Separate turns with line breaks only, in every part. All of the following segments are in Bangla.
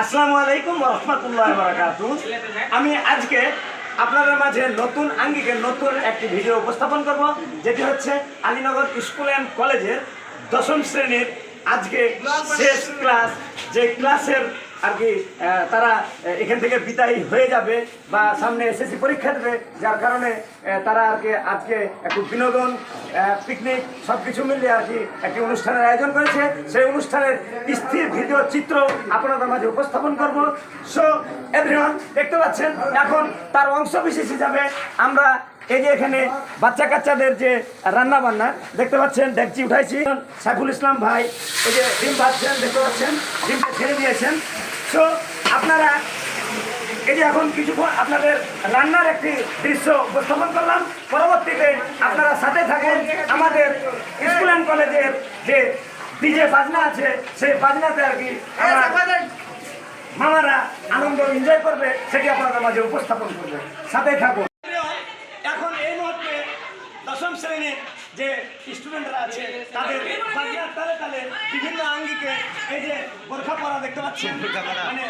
আসসালামু আলাইকুম রহমতুল্লাহ বারাকাতু আমি আজকে আপনাদের মাঝে নতুন আঙ্গিকে নতুন একটি ভিডিও উপস্থাপন করব, যেটি হচ্ছে আলীনগর স্কুল অ্যান্ড কলেজের দশম শ্রেণির আজকে শেষ ক্লাস। যে ক্লাসের আর কি তারা এখান থেকে বিদায় হয়ে যাবে বা সামনে এসএসসি পরীক্ষা দেবে, যার কারণে তারা আর কি আজকে একটু বিনোদন পিকনিক সব কিছু মিলিয়ে আর কি একটি অনুষ্ঠানের আয়োজন করেছে। সেই অনুষ্ঠানের স্থির ভিডিও চিত্র আপনাদের মাঝে উপস্থাপন করব। সো এভরিওয়ান দেখতে পাচ্ছেন, এখন তার অংশ বিশেষ হিসাবে আমরা এই যে এখানে বাচ্চা কাচ্চাদের যে রান্না বান্না দেখতে পাচ্ছেন, ডেকচি উঠাইছি। সাইফুল ইসলাম ভাই, এই যে ডিম ভাজছেন, দেখতে পাচ্ছেন, ডিমটা ছেড়ে দিয়েছেন। সো আপনারা এই যে এখন কিছুক্ষণ আপনাদের রান্নার একটি দৃশ্য উপস্থাপন করলাম। পরবর্তীতে আপনারা সাথে থাকুন আমাদের স্কুল অ্যান্ড কলেজের যে ডিজে বাজনা আছে সেই বাজনাতে আর কি আমরা মামারা আনন্দ এনজয় করবে সেটি আপনাদের মাঝে উপস্থাপন করবে। সাথে থাকুন। এখন এই মুহূর্তে দশম শ্রেণির যে স্টুডেন্টরা আছে তাদের তালে তালে বিভিন্ন আঙ্গিকে এই যে বোরখা পরা দেখতে পাচ্ছেন? মানে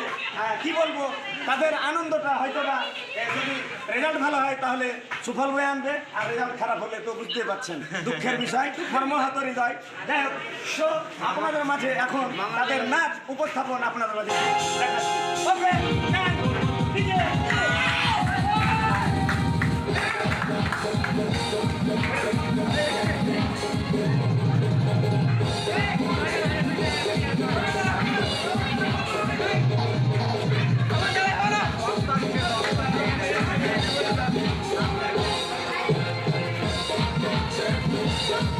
কি বলব তাদের আনন্দটা হয়তো বা যদি রেজাল্ট ভালো হয় তাহলে সুফল বয়ে আনবে আর রেজাল্ট খারাপ হলে তো বুঝতে পারছেন দুঃখের বিষয় মর্মহত হৃদয়। যাই হোক সো আপনাদের মাঝে এখন তাদের নাচ উপস্থাপন আপনাদের মাঝে দেখাচ্ছি। ওকে Yeah.